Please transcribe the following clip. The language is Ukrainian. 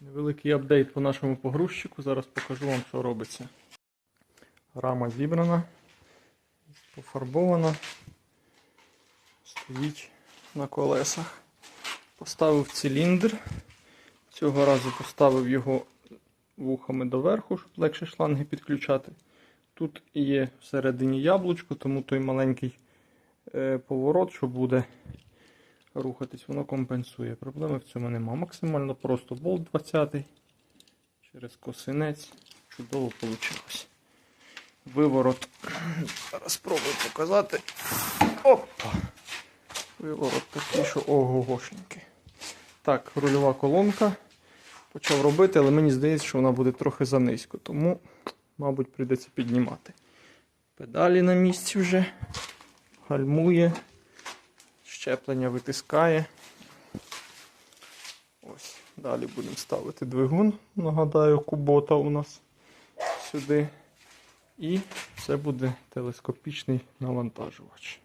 Невеликий апдейт по нашому погрузчику. Зараз покажу вам, що робиться. Рама зібрана, пофарбована, стоїть на колесах. Поставив циліндр. Цього разу поставив його вухами доверху, щоб легше шланги підключати. Тут є всередині яблучко, тому той маленький е, поворот, що буде рухатись, воно компенсує. Проблеми в цьому нема. Максимально просто болт 20 через косинець. Чудово вийшло. Виворот. Зараз спробую показати. Опа! Виворот такий, що ого-гошенький. Так, рульова колонка. Почав робити, але мені здається, що вона буде трохи занизько, тому, мабуть, прийдеться піднімати. Педалі на місці вже. Гальмує. Щеплення витискає. Ось. Далі будемо ставити двигун. Нагадаю, кубота у нас сюди. І це буде телескопічний навантажувач.